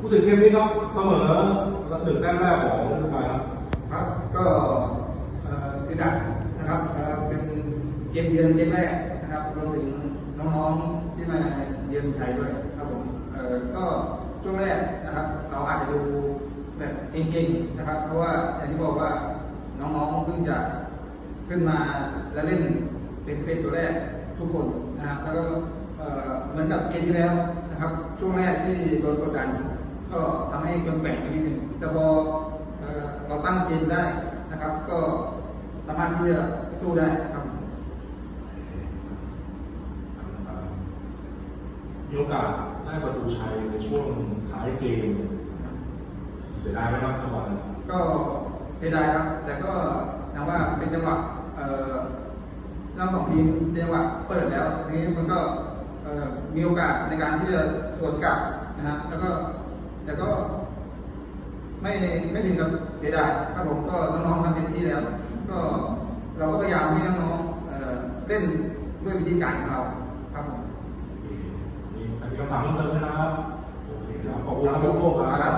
พูดถึงเกมนี้ครับเสมอหนึ่งแต้มแรกของฤดูกาลครับครับก็เอ่อดีดักนะครับเป็นเกมเยือนเกมแรกนะครับรวมถึงน้องๆที่มาเยือนไทยด้วยครับผมก็ช่วงแรกนะครับ เราอาจจะดูแบบเก่งๆนะครับ เพราะว่าอย่างที่บอกว่าน้องๆเพิ่งจะขึ้นมาและเล่นเป็นสเปนตัวแรกทุกคนนะครับแล้วก็เหมือนกับเกมที่แล้วนะครับ ช่วงแรกที่โดนกดดัน ก็ทำให้เกมแบ่งไปนิดนึงแต่พอเอ่อเราตั้งเกมได้นะครับ ก็สามารถที่จะสู้ได้ครับมีโอกาสได้ประตูชัยในช่วงท้ายเกม เสียดายไหมครับจังหวะนั้นก็เสียดายครับ แต่ก็นะว่าเป็นจังหวะเอ่อทั้งสองทีมเป็นจังหวะเปิดแล้วทีนี้มันก็เอ่อมีโอกาสในการที่จะสวนกลับนะฮะแล้วก็ แต่ก็ ไม่ไม่ถึงกับเสียดายครับผมก็น้องๆทำเต็มที่แล้ว ก็เราก็พยายามให้น้องๆเอ่อเล่นด้วยวิธีการของเราครับผมมีมีคำถามเพิ่มเติมไหมนะครับโอเคครับขอบคุณครับทุกคนครับ